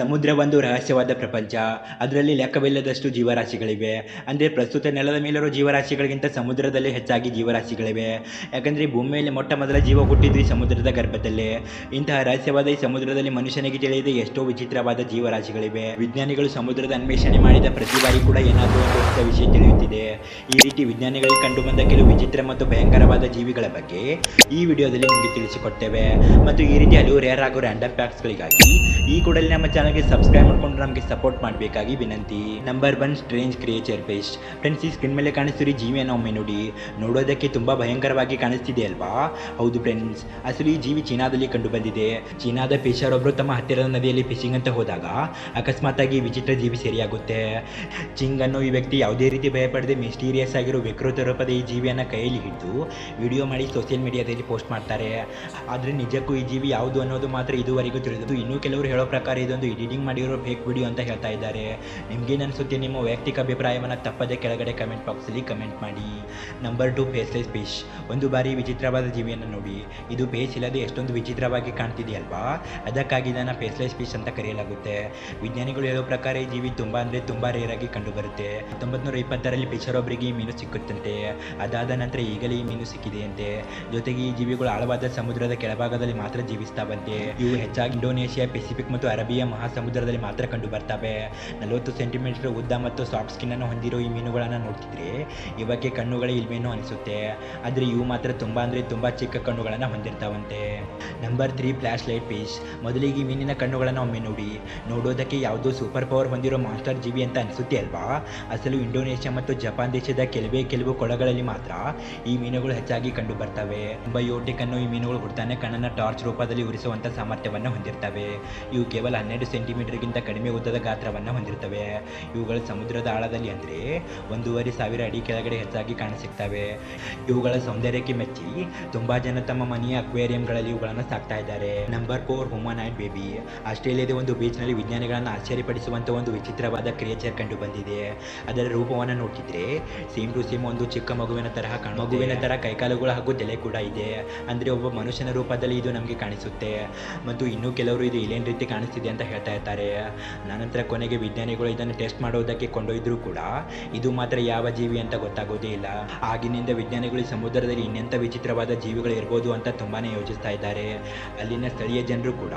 ಸಮುದ್ರ ಒಂದು ರಹಸ್ಯವಾದ ಪ್ರಪಂಚ. ಅದರಲ್ಲಿ ಲೆಕ್ಕವಿಲ್ಲದಷ್ಟು ಜೀವರಾಶಿಗಳಿವೆ. ಅಂದರೆ ಪ್ರಸ್ತುತ ನೆಲದ ಮೇಲಿರೋ ಜೀವರಾಶಿಗಳಿಗಿಂತ ಸಮುದ್ರದಲ್ಲಿ ಹೆಚ್ಚಾಗಿ ಜೀವರಾಶಿಗಳಿವೆ. ಯಾಕಂದರೆ ಭೂಮಿಯಲ್ಲಿ ಮೇಲೆ ಮೊಟ್ಟ ಮೊದಲ ಜೀವ ಹುಟ್ಟಿದ್ವಿ ಸಮುದ್ರದ ಗರ್ಭದಲ್ಲಿ. ಇಂತಹ ರಹಸ್ಯವಾದ ಈ ಸಮುದ್ರದಲ್ಲಿ ಮನುಷ್ಯನಿಗೆ ತಿಳಿಯದೆ ಎಷ್ಟೋ ವಿಚಿತ್ರವಾದ ಜೀವರಾಶಿಗಳಿವೆ. ವಿಜ್ಞಾನಿಗಳು ಸಮುದ್ರದ ಅನ್ವೇಷಣೆ ಮಾಡಿದ ಪ್ರತಿ ಬಾರಿ ಕೂಡ ಏನಾದರೂ ಒಂದು ಹೊಸ ವಿಷಯ ತಿಳಿಯುತ್ತಿದೆ. ಈ ರೀತಿ ವಿಜ್ಞಾನಿಗಳಿಗೆ ಕಂಡುಬಂದ ಕೆಲವು ವಿಚಿತ್ರ ಮತ್ತು ಭಯಂಕರವಾದ ಜೀವಿಗಳ ಬಗ್ಗೆ ಈ ವಿಡಿಯೋದಲ್ಲಿ ನಿಮಗೆ ತಿಳಿಸಿಕೊಡ್ತೇವೆ. ಮತ್ತು ಈ ರೀತಿ ಹಲವು ರೇರ್ ಆಗೋ ರ್ಯಾಂಡಮ್ ಫ್ಯಾಕ್ಟ್ಸ್ಗಳಿಗಾಗಿ ಈ ಕೂಡಲೇ ನಮ್ಮ ಚಾನಲ್ಗೆ ಸಬ್ಸ್ಕ್ರೈಬ್ ಮಾಡ್ಕೊಂಡು ನಮಗೆ ಸಪೋರ್ಟ್ ಮಾಡಬೇಕಾಗಿ ವಿನಂತಿ. ನಂಬರ್ ಒನ್ ಸ್ಟ್ರೇಂಜ್ ಕ್ರಿಯೇಚರ್ ಪೇಸ್ಟ್ ಫ್ರೆಂಡ್ಸ್ ಈ ಸ್ಕ್ರೀನ್ ಮೇಲೆ ಕಾಣಿಸ್ತೀರಿ ಜೀವಿಯನ್ನು ಒಮ್ಮೆ ನೋಡಿ. ನೋಡೋದಕ್ಕೆ ತುಂಬ ಭಯಂಕರವಾಗಿ ಕಾಣಿಸ್ತಿದೆ ಅಲ್ವಾ? ಹೌದು ಫ್ರೆಂಡ್ಸ್ ಅಸಲು ಈ ಜೀವಿ ಚೀನಾದಲ್ಲಿ ಕಂಡು ಬಂದಿದೆ ಚೀನಾದ ಫಿಶರ್ ಒಬ್ಬರು ತಮ್ಮ ಹತ್ತಿರದ ನದಿಯಲ್ಲಿ ಫಿಶಿಂಗ್ ಅಂತ ಹೋದಾಗ ಅಕಸ್ಮಾತ್ ಆಗಿ ವಿಚಿತ್ರ ಜೀವಿ ಸರಿಯಾಗುತ್ತೆ. ಚಿಂಗ್ ಅನ್ನೋ ಈ ವ್ಯಕ್ತಿ ಯಾವುದೇ ರೀತಿ ಭಯಪಡದೆ ಮಿಸ್ಟೀರಿಯಸ್ ಆಗಿರೋ ವಿಕೃತ ರೂಪದ ಈ ಜೀವಿಯನ್ನು ಕೈಯಲ್ಲಿ ಹಿಡಿದು ವಿಡಿಯೋ ಮಾಡಿ ಸೋಷಿಯಲ್ ಮೀಡಿಯಾದಲ್ಲಿ ಪೋಸ್ಟ್ ಮಾಡ್ತಾರೆ. ಆದರೆ ನಿಜಕ್ಕೂ ಈ ಜೀವಿ ಯಾವುದು ಅನ್ನೋದು ಮಾತ್ರ ಇದುವರೆಗೂ ತಿಳಿದು ಇನ್ನೂ ಕೆಲವರು ಹೇಳೋ ಪ್ರಕಾರ ಇದೊಂದು ಎಡಿಟಿಂಗ್ ಮಾಡಿರೋ ಫೇಕ್ ವಿಡಿಯೋ ಅಂತ ಹೇಳ್ತಾ ಇದ್ದಾರೆ. ನಿಮ್ಗೇನು ಅನಿಸುತ್ತೆ ನಿಮ್ಮ ವೈಯಕ್ತಿಕ ಅಭಿಪ್ರಾಯವನ್ನು ತಪ್ಪದೆ ಕೆಳಗಡೆ ಕಮೆಂಟ್ ಬಾಕ್ಸಲ್ಲಿ ಕಮೆಂಟ್ ಮಾಡಿ. ನಂಬರ್ ಟು ಫೇಸ್ಲೆಸ್ ಫಿಶ್ ಒಂದು ಬಾರಿ ವಿಚಿತ್ರವಾದ ಜೀವಿಯನ್ನು ನೋಡಿ. ಇದು ಫೇಸ್ ಇಲ್ಲದೆ ಎಷ್ಟೊಂದು ವಿಚಿತ್ರವಾಗಿ ಕಾಣ್ತಿದೆಯಲ್ವಾ ಅದಕ್ಕಾಗಿ ಇದನ್ನು ಫೇಸ್ಲೆಸ್ ಫಿಶ್ ಅಂತ ಕರೆಯಲಾಗುತ್ತೆ. ವಿಜ್ಞಾನಿಗಳು ಹೇಳೋ ಪ್ರಕಾರ ಈ ಜೀವಿ ತುಂಬ ಅಂದರೆ ತುಂಬ ರೇರಾಗಿ ಕಂಡುಬರುತ್ತೆ. ಹತ್ತೊಂಬತ್ತು ನೂರ ಇಪ್ಪತ್ತರಲ್ಲಿ ಒಬ್ಬರಿಗೆ ಈ ಮೀನು ಸಿಕ್ಕುತ್ತಂತೆ. ಅದಾದ ನಂತರ ಈಗಲೇ ಈ ಮೀನು ಸಿಕ್ಕಿದೆಯಂತೆ. ಜೊತೆಗೆ ಈ ಜೀವಿಗಳು ಆಳವಾದ ಸಮುದ್ರದ ಕೆಳಭಾಗದಲ್ಲಿ ಮಾತ್ರ ಜೀವಿಸ್ತಾವಂತೆ ಇವು ಹೆಚ್ಚಾಗಿ ಇಂಡೋನೇಷಿಯಾ, ಪೆಸಿಫಿಕ್ ಮತ್ತು ಅರಬಿಯಾ ಮಹಾಸಮುದ್ರದಲ್ಲಿ ಮಾತ್ರ ಕಂಡು ಬರ್ತವೆ. ನಲವತ್ತು ಸೆಂಟಿಮೀಟರ್ ಉದ್ದ ಮತ್ತು ಸಾಫ್ಟ್ ಸ್ಕಿನ್ ಅನ್ನು ಹೊಂದಿರೋ ಈ ಮೀನುಗಳನ್ನು ನೋಡ್ತಿದ್ರೆ ಇವಕ್ಕೆ ಕಣ್ಣುಗಳೇ ಇಲ್ವೇನೋ ಅನಿಸುತ್ತೆ. ಆದರೆ ಇವು ಮಾತ್ರ ತುಂಬ ಅಂದರೆ ತುಂಬ ಚಿಕ್ಕ ಕಣ್ಣುಗಳನ್ನು ಹೊಂದಿರ್ತಾವಂತೆ. Number three flashlight fish ಮೊದಲಿಗೆ ಮೀನಿನ ಕಣ್ಣುಗಳನ್ನು ಒಮ್ಮೆ ನೋಡಿ. ನೋಡೋದಕ್ಕೆ ಯಾವುದೋ ಸೂಪರ್ ಪವರ್ ಹೊಂದಿರೋ ಮಾಸ್ಟರ್ ಜೀವಿ ಅಂತ ಅನಿಸುತ್ತೆ ಅಲ್ವಾ? ಅಸಲು ಇಂಡೋನೇಷ್ಯಾ ಮತ್ತು ಜಪಾನ್ ದೇಶದ ಕೆಲವೇ ಕೆಲವು ಕೊಳಗಳಲ್ಲಿ ಮಾತ್ರ ಈ ಮೀನುಗಳು ಹೆಚ್ಚಾಗಿ ಕಂಡು ಬರ್ತವೆ. ಬಯೋಟಿಕ್ ಅನ್ನು ಈ ಮೀನುಗಳು ಹುಡ್ತಾನೆ ಕಣ್ಣನ್ನು ಟಾರ್ಚ್ ರೂಪದಲ್ಲಿ ಉರಿಸುವಂತ ಸಾಮರ್ಥ್ಯವನ್ನು ಹೊಂದಿರ್ತವೆ. ಇವು ಕೇವಲ ಹನ್ನೆರಡು ಸೆಂಟಿಮೀಟರ್ಗಿಂತ ಕಡಿಮೆ ಉದ್ದದ ಗಾತ್ರವನ್ನು ಹೊಂದಿರ್ತವೆ. ಇವುಗಳು ಸಮುದ್ರದ ಆಳದಲ್ಲಿ ಅಂದರೆ ಒಂದೂವರೆ ಸಾವಿರ ಅಡಿ ಕೆಳಗಡೆ ಹೆಚ್ಚಾಗಿ ಕಾಣಸಿಗ್ತವೆ. ಇವುಗಳ ಸೌಂದರ್ಯಕ್ಕೆ ಮೆಚ್ಚಿ ತುಂಬಾ ಜನ ತಮ್ಮ ಮನೆಯ ಅಕ್ವೇರಿಯಂಗಳಲ್ಲಿ ಇವುಗಳನ್ನು ಸಾಕ್ತಾ ಇದ್ದಾರೆ. Number four human and baby ಆಸ್ಟ್ರೇಲಿಯಾದ ಒಂದು ಬೀಚ್ನಲ್ಲಿ ವಿಜ್ಞಾನಿಗಳನ್ನು ಆಶ್ಚರ್ಯಪಡಿಸುವಂಥ ಒಂದು ವಿಚಿತ್ರವಾದ ಕ್ರಿಯೇಚರ್ ಕಂಡು ಬಂದಿದೆ. ಅದರ ರೂಪವನ್ನು ನೋಡ್ತಿದ್ರೆ ಸೇಮ್ ಟು ಸೇಮ್ ಒಂದು ಚಿಕ್ಕ ಮಗುವಿನ ತರಹ ಮಗುವಿನ ತರ ಕೈಕಾಲುಗಳು ಹಾಗೂ ತಲೆ ಕೂಡ ಇದೆ. ಅಂದರೆ ಒಬ್ಬ ಮನುಷ್ಯನ ರೂಪದಲ್ಲಿ ಇದು ನಮಗೆ ಕಾಣಿಸುತ್ತೆ. ಮತ್ತು ಇನ್ನೂ ಕೆಲವರು ಇದು ಏನೇನು ರೀತಿ ಕಾಣಿಸ್ತಿದೆ ಅಂತ ಹೇಳ್ತಾ ಇರ್ತಾರೆ ನಾನಂತರ ಕೊನೆಗೆ ವಿಜ್ಞಾನಿಗಳು ಇದನ್ನು ಟೆಸ್ಟ್ ಮಾಡೋದಕ್ಕೆ ಕೊಂಡೊಯ್ದರೂ ಕೂಡ ಇದು ಮಾತ್ರ ಯಾವ ಜೀವಿ ಅಂತ ಗೊತ್ತಾಗೋದೇ ಇಲ್ಲ. ಆಗಿನಿಂದ ವಿಜ್ಞಾನಿಗಳು ಸಮುದ್ರದಲ್ಲಿ ಇನ್ನೆಂಥ ವಿಚಿತ್ರವಾದ ಜೀವಿಗಳು ಇರ್ಬೋದು ಅಂತ ತುಂಬಾ ಯೋಚಿಸ್ತಾ ಇದ್ದಾರೆ. ಅಲ್ಲಿನ ಸ್ಥಳೀಯ ಜನರು ಕೂಡ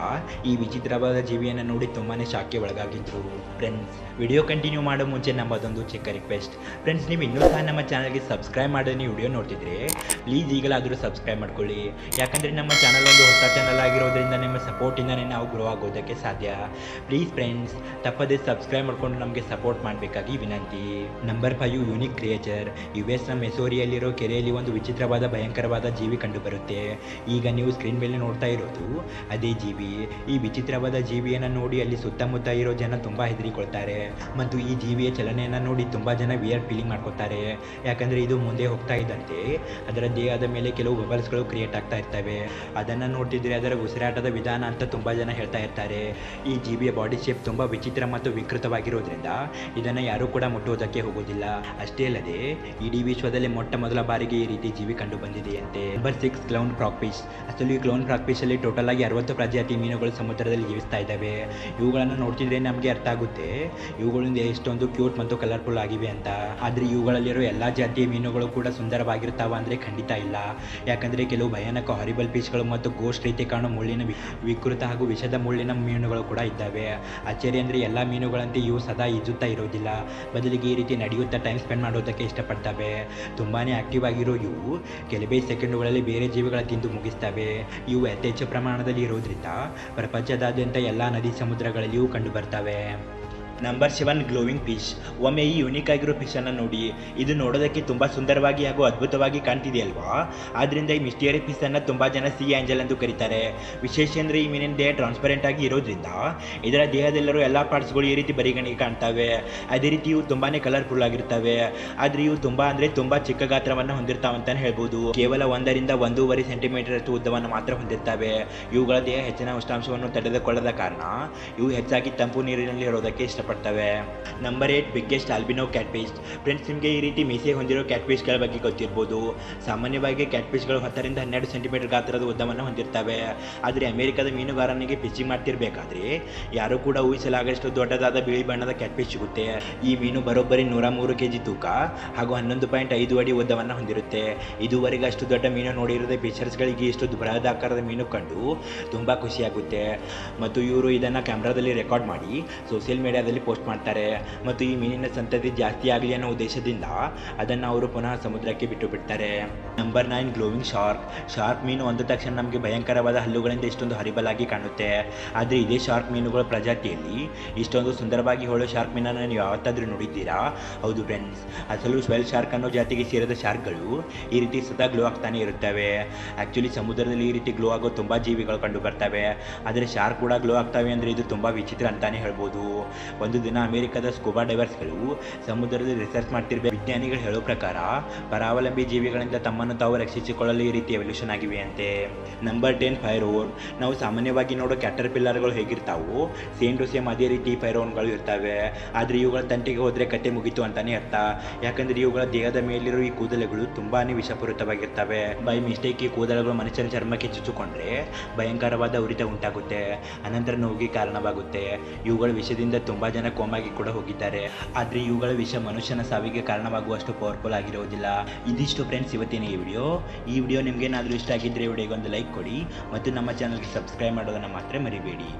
ಈ ವಿಚಿತ್ರವಾದ ಜೀವಿಯನ್ನು ನೋಡಿ ತುಂಬಾ ಶಾಕ್ಗೆ ಒಳಗಾಗಿದ್ರು. ಫ್ರೆಂಡ್ಸ್ ವಿಡಿಯೋ ಕಂಟಿನ್ಯೂ ಮಾಡೋ ಮುಂಚೆ ನಮ್ಮದೊಂದು ಚಿಕ್ಕ ರಿಕ್ವೆಸ್ಟ್ ಫ್ರೆಂಡ್ಸ್ ನೀವು ಇನ್ನೂ ಸಹ ನಮ್ಮ ಚಾನಲ್ಗೆ ಸಬ್ಸ್ಕ್ರೈಬ್ ಮಾಡೋ ನೀವು ವಿಡಿಯೋ ನೋಡ್ತಿದ್ರೆ ಪ್ಲೀಸ್ ಈಗಲಾದರೂ ಸಬ್ಸ್ಕ್ರೈಬ್ ಮಾಡ್ಕೊಳ್ಳಿ. ಯಾಕಂದರೆ ನಮ್ಮ ಚಾನಲ್ ಒಂದು ಹೊಸ ಚಾನಲ್ ಆಗಿರೋದ್ರಿಂದ ನಿಮ್ಮ ಸಪೋರ್ಟಿಂದನೇ ನಾವು ಗ್ರೋ ಆಗೋದಕ್ಕೆ ಸಾಧ್ಯ. ಪ್ಲೀಸ್ ಫ್ರೆಂಡ್ಸ್ ತಪ್ಪದೆ ಸಬ್ಸ್ಕ್ರೈಬ್ ಮಾಡ್ಕೊಂಡು ನಮಗೆ ಸಪೋರ್ಟ್ ಮಾಡಬೇಕಾಗಿ ವಿನಂತಿ. Number five unique creature U ಎಸ್ನ ಮೆಸೋರಿಯಲ್ಲಿರೋ ಕೆರೆಯಲ್ಲಿ ಒಂದು ವಿಚಿತ್ರವಾದ, ಭಯಂಕರವಾದ ಜೀವಿ ಕಂಡುಬರುತ್ತೆ. ಈಗ ನೀವು ಸ್ಕ್ರೀನ್ ಮೇಲೆ ನೋಡ್ತಾ ಇರೋದು ಅದೇ ಜೀವಿ. ಈ ವಿಚಿತ್ರವಾದ ಜೀವಿಯನ್ನು ನೋಡಿ ಅಲ್ಲಿ ಸುತ್ತಮುತ್ತ ಇರೋ ಜನ ತುಂಬ ಹೆದರಿಕೊಳ್ತಾರೆ. ಮತ್ತು ಈ ಜೀವಿಯ ಚಲನೆಯನ್ನು ನೋಡಿ ತುಂಬ ಜನ ವಿಯರ್ ಫೀಲಿಂಗ್ ಮಾಡ್ಕೊತಾರೆ ಯಾಕಂದರೆ ಇದು ಮುಂದೆ ಹೋಗ್ತಾ ಇದ್ದಂತೆ. ಅದರ ದೇಹದ ಮೇಲೆ ಕೆಲವು ಬಬಲ್ಸ್ಗಳು ಕ್ರಿಯೇಟ್ ಆಗ್ತಾ ಇರ್ತವೆ. ಅದನ್ನು ನೋಡ್ತಿದ್ರೆ ಅದರ ಉಸಿರಾಟದ ವಿಧಾನ ಅಂತ ತುಂಬ ಜನ ಹೇಳ್ತಾ ಇರ್ತಾರೆ. ಈ ಜೀವಿಯ ಬಾಡಿ ಶೇಪ್ ತುಂಬ ವಿಚಿತ್ರ ಮತ್ತು ವಿಕೃತವಾಗಿರೋದ್ರಿಂದ ಇದನ್ನು ಯಾರೂ ಕೂಡ ಮುಟ್ಟುವುದಕ್ಕೆ ಹೋಗೋದಿಲ್ಲ ಅಷ್ಟೇ ಅಲ್ಲದೆ, ಇಡೀ ವಿಶ್ವದಲ್ಲಿ ಮೊಟ್ಟ ಮೊದಲ ಬಾರಿಗೆ ಈ ರೀತಿ ಜೀವಿ ಕಂಡು ಬಂದಿದೆಯಂತೆ. ನಂಬರ್ ಸಿಕ್ಸ್ ಕ್ಲೌನ್ ಪೀಸ್ ಅಸಲು ಈ ಕ್ಲೌನ್ ಫ್ರಾಕ್ ಫಿಶ್ ಅಲ್ಲಿ ಟೋಟಲ್ ಆಗಿ ಅರವತ್ತು ಪ್ರಜಾತಿ ಮೀನುಗಳು ಸಮುದ್ರದಲ್ಲಿ ಜೀವಿಸ್ತಾ ಇದ್ದಾವೆ. ಇವುಗಳನ್ನು ನೋಡ್ತಿದ್ರೆ ನಮಗೆ ಅರ್ಥ ಆಗುತ್ತೆ. ಇವುಗಳಿಂದ ಎಷ್ಟೊಂದು ಕ್ಯೂಟ್ ಮತ್ತು ಕಲರ್ಫುಲ್ ಆಗಿವೆ ಅಂತ. ಆದರೆ ಇವುಗಳಲ್ಲಿರೋ ಎಲ್ಲ ಜಾತಿಯ ಮೀನುಗಳು ಕೂಡ ಸುಂದರವಾಗಿರ್ತಾವ ಅಂದರೆ ಖಂಡಿತ ಇಲ್ಲ. ಯಾಕಂದರೆ ಕೆಲವು ಭಯಾನಕ ಹಾರಿಬಲ್ ಫಿಶ್ಗಳು ಮತ್ತು ಗೋಸ್ಟ್ ರೀತಿ ಕಾಣೋ ಮುಳ್ಳಿನ ವಿಕೃತ ಹಾಗೂ ವಿಷದ ಮುಳ್ಳಿನ ಮೀನುಗಳು ಕೂಡ ಇದ್ದಾವೆ. ಅಚ್ಚರಿ ಅಂದರೆ ಎಲ್ಲ ಮೀನುಗಳಂತೆ ಇವು ಸದಾ ಈಜುತ್ತಾ ಇರೋದಿಲ್ಲ. ಬದಲಿಗೆ ಈ ರೀತಿ ನಡೆಯುತ್ತಾ ಟೈಮ್ ಸ್ಪೆಂಡ್ ಮಾಡೋದಕ್ಕೆ ಇಷ್ಟಪಡ್ತವೆ. ತುಂಬಾ ಆಕ್ಟಿವ್ ಆಗಿರೋ ಇವು ಕೆಲವೇ ಸೆಕೆಂಡುಗಳಲ್ಲಿ ಬೇರೆ ಜೀವಿಗಳ ತಿಂದು ಮುಗಿಸ್ತವೆ. ಇವು ಯಥೇಚ್ಛ ಪ್ರಮಾಣದಲ್ಲಿ ಇರೋದ್ರಿಂದ ಪ್ರಪಂಚದಾದ್ಯಂತ ಎಲ್ಲ ನದಿ ಸಮುದ್ರಗಳಲ್ಲಿಯೂ ಕಂಡು ಬರ್ತವೆ. ನಂಬರ್ ಸೆವೆನ್ ಗ್ಲೋವಿಂಗ್ ಫಿಶ್ ಒಮ್ಮೆ ಈ ಯುನಿಕ್ ಆಗಿರೋ ಫಿಶನ್ನು ನೋಡಿ. ಇದು ನೋಡೋದಕ್ಕೆ ತುಂಬ ಸುಂದರವಾಗಿ ಹಾಗೂ ಅದ್ಭುತವಾಗಿ ಕಾಣ್ತಿದೆ ಅಲ್ವಾ ಆದ್ದರಿಂದ ಈ ಮಿಸ್ಟಿಯರಿ ಫಿಶನ್ನು ತುಂಬ ಜನ ಸಿ ಆಂಜಲ್ ಎಂದು ಕರೀತಾರೆ. ವಿಶೇಷ ಅಂದರೆ ಈ ಮೀನಿನ ದೇಹ ಟ್ರಾನ್ಸ್ಪರೆಂಟ್ ಆಗಿ ಇರೋದ್ರಿಂದ ಇದರ ದೇಹದಲ್ಲಿರೋ ಎಲ್ಲ ಪಾರ್ಟ್ಸ್ಗಳು ಈ ರೀತಿ ಬರಿಗಣಿಗೆ ಕಾಣ್ತವೆ. ಅದೇ ರೀತಿ ಇವು ತುಂಬಾ ಕಲರ್ಫುಲ್ ಆಗಿರ್ತವೆ. ಆದರೆ ಇವು ತುಂಬ ಅಂದರೆ ತುಂಬ ಚಿಕ್ಕ ಗಾತ್ರವನ್ನು ಹೊಂದಿರ್ತಾವಂತಾನೆ ಹೇಳ್ಬೋದು. ಕೇವಲ ಒಂದರಿಂದ ಒಂದೂವರೆ ಸೆಂಟಿಮೀಟರ್ ಅಷ್ಟು ಉದ್ದವನ್ನು ಮಾತ್ರ ಹೊಂದಿರ್ತವೆ. ಇವುಗಳ ದೇಹ ಹೆಚ್ಚಿನ ಉಷ್ಣಾಂಶವನ್ನು ತಡೆದುಕೊಳ್ಳದ ಕಾರಣ ಇವು ಹೆಚ್ಚಾಗಿ ತಂಪು ನೀರಿನಲ್ಲಿ ಇರೋದಕ್ಕೆ ಇಷ್ಟಪಡ್ತವೆ ಪಡ್ತವೆ. Number eight biggest albino catfish friends ನಿಮಗೆ ಈ ರೀತಿ ಮೀಸೆ ಹೊಂದಿರೋ ಕ್ಯಾಟ್ ಫಿಶ್ಗಳ ಬಗ್ಗೆ ಗೊತ್ತಿರ್ಬೋದು. ಸಾಮಾನ್ಯವಾಗಿ ಕ್ಯಾಟ್ ಫಿಶ್ಗಳು ಹತ್ತರಿಂದ ಹನ್ನೆರಡು ಸೆಂಟಿಮೀಟರ್ ಗಾತ್ರದ ಉದ್ದವನ್ನು ಹೊಂದಿರ್ತವೆ. ಆದರೆ ಅಮೆರಿಕದ ಮೀನುಗಾರನಿಗೆ ಫಿಶಿಂಗ್ ಮಾಡ್ತಿರ್ಬೇಕಾದ್ರೆ ಯಾರು ಕೂಡ ಊಹಿಸಲಾಗಷ್ಟು ದೊಡ್ಡದಾದ ಬಿಳಿ ಬಣ್ಣದ ಕ್ಯಾಟ್ ಫಿಶ್ ಸಿಗುತ್ತೆ. ಈ ಮೀನು ಬರೋಬ್ಬರಿ ನೂರ ಮೂರು ಕೆಜಿ ತೂಕ ಹಾಗೂ ಹನ್ನೊಂದು ಪಾಯಿಂಟ್ ಐದು ಅಡಿ ಉದ್ದವನ್ನು ಹೊಂದಿರುತ್ತೆ. ಇದುವರೆಗೆ ಅಷ್ಟು ದೊಡ್ಡ ಮೀನು ನೋಡಿರೋದೇ ಫಿಶರ್ಸ್ಗಳಿಗೆ ಇಷ್ಟು ಬೃಹದಾಕಾರದ ಮೀನು ಕಂಡು ತುಂಬ ಖುಷಿಯಾಗುತ್ತೆ. ಮತ್ತು ಇವರು ಇದನ್ನು ಕ್ಯಾಮ್ರಾದಲ್ಲಿ ರೆಕಾರ್ಡ್ ಮಾಡಿ ಸೋಷಿಯಲ್ ಮೀಡಿಯಾದಲ್ಲಿ ಪೋಸ್ಟ್ ಮಾಡ್ತಾರೆ. ಮತ್ತು ಈ ಮೀನಿನ ಸಂತತಿ ಜಾಸ್ತಿ ಆಗಲಿ ಅನ್ನೋ ಉದ್ದೇಶದಿಂದ ಅದನ್ನು ಅವರು ಪುನಃ ಸಮುದ್ರಕ್ಕೆ ಬಿಟ್ಟು ಬಿಡ್ತಾರೆ. Number nine glowing shark shark ಮೀನು ಅಂದ ತಕ್ಷಣ ನಮಗೆ ಭಯಂಕರವಾದ ಹಲ್ಲುಗಳಿಂದ ಇಷ್ಟೊಂದು ಹರಿಬಲಾಗಿ ಕಾಣುತ್ತೆ. ಆದರೆ ಇದೇ ಶಾರ್ಕ್ ಮೀನುಗಳ ಪ್ರಜಾತಿಯಲ್ಲಿ ಇಷ್ಟೊಂದು ಸುಂದರವಾಗಿ ಹೋಳೋ ಶಾರ್ಕ್ ಮೀನನ್ನು ನೀವು ಯಾವತ್ತಾದರೂ ನೋಡಿದ್ದೀರಾ? ಹೌದು ಫ್ರೆಂಡ್ಸ್ ಅಸಲು ಸ್ವೆಲ್ ಶಾರ್ಕ್ ಅನ್ನೋ ಜಾತಿಗೆ ಸೇರಿದ ಶಾರ್ಕ್ಗಳು ಈ ರೀತಿ ಸದಾ ಗ್ಲೋ ಆಗ್ತಾನೆ ಇರುತ್ತವೆ. ಆ್ಯಕ್ಚುಲಿ ಸಮುದ್ರದಲ್ಲಿ ಈ ರೀತಿ ಗ್ಲೋ ಆಗೋ ತುಂಬ ಜೀವಿಗಳು ಕಂಡು ಬರ್ತವೆ. ಆದರೆ ಶಾರ್ಕ್ ಕೂಡ ಗ್ಲೋ ಆಗ್ತವೆ ಅಂದರೆ ಇದು ತುಂಬ ವಿಚಿತ್ರ ಅಂತಾನೆ ಹೇಳ್ಬೋದು. ಒಂದು ದಿನ ಅಮೆರಿಕದ ಸ್ಕೂಬಾ ಡೈವರ್ಸ್ಗಳು ಸಮುದ್ರದಲ್ಲಿ ರಿಸರ್ಚ್ ಮಾಡ್ತಿರ್ಬೇಕು ವಿಜ್ಞಾನಿಗಳು ಹೇಳೋ ಪ್ರಕಾರ ಪರಾವಲಂಬಿ ಜೀವಿಗಳಿಂದ ತಮ್ಮನ್ನು ತಾವು ರಕ್ಷಿಸಿಕೊಳ್ಳಲು ಈ ರೀತಿ ಎವಲ್ಯೂಷನ್ ಆಗಿವೆ ಅಂತೆ. ನಂಬರ್ ಟೆನ್ ಫೈರೋನ್ ನಾವು ಸಾಮಾನ್ಯವಾಗಿ ನೋಡೋ ಕ್ಯಾಟರ್ ಪಿಲ್ಲರ್ಗಳು ಹೇಗಿರ್ತಾವೋ ಸೇಮ್ ಟು ಸೇಮ್ ಅದೇ ರೀತಿ ಫೈರೋನ್ಗಳು ಇರ್ತವೆ. ಆದರೆ ಇವುಗಳ ತಂಟಿಗೆ ಹೋದರೆ ಕತೆ ಮುಗೀತು ಅಂತಾನೆ ಅರ್ಥ. ಯಾಕಂದರೆ ಇವುಗಳ ದೇಹದ ಮೇಲಿರೋ ಈ ಕೂದಲುಗಳು ತುಂಬಾ ವಿಷಪೂರಿತವಾಗಿರ್ತವೆ. ಬೈ ಮಿಸ್ಟೇಕ್ ಈ ಕೂದಲುಗಳು ಮನುಷ್ಯನ ಚರ್ಮಕ್ಕೆ ಚುಚ್ಚಿಕೊಂಡ್ರೆ ಭಯಂಕರವಾದ ಉರಿತ ಉಂಟಾಗುತ್ತೆ. ಅನಂತರ ನೋವಿಗೆ ಕಾರಣವಾಗುತ್ತೆ. ಇವುಗಳ ವಿಷದಿಂದ ತುಂಬ ಜನ ಕೋಮಾಗಿ ಕೂಡ ಹೋಗಿದ್ದಾರೆ. ಆದರೆ ಇವುಗಳ ವಿಷ ಮನುಷ್ಯನ ಸಾವಿಗೆ ಕಾರಣವಾಗುವಷ್ಟು ಪವರ್ಫುಲ್ ಆಗಿರೋದಿಲ್ಲ. ಇದಿಷ್ಟು ಫ್ರೆಂಡ್ಸ್ ಇವತ್ತಿನ ಈ ವಿಡಿಯೋ ಈ ವಿಡಿಯೋ ನಿಮಗೇನಾದರೂ ಇಷ್ಟ ಆಗಿದ್ದರೆ ವಿಡಿಯೋಗೆ ಒಂದು ಲೈಕ್ ಕೊಡಿ. ಮತ್ತು ನಮ್ಮ ಚಾನಲ್ಗೆ ಸಬ್ಸ್ಕ್ರೈಬ್ ಮಾಡೋದನ್ನು ಮಾತ್ರ ಮರಿಬೇಡಿ.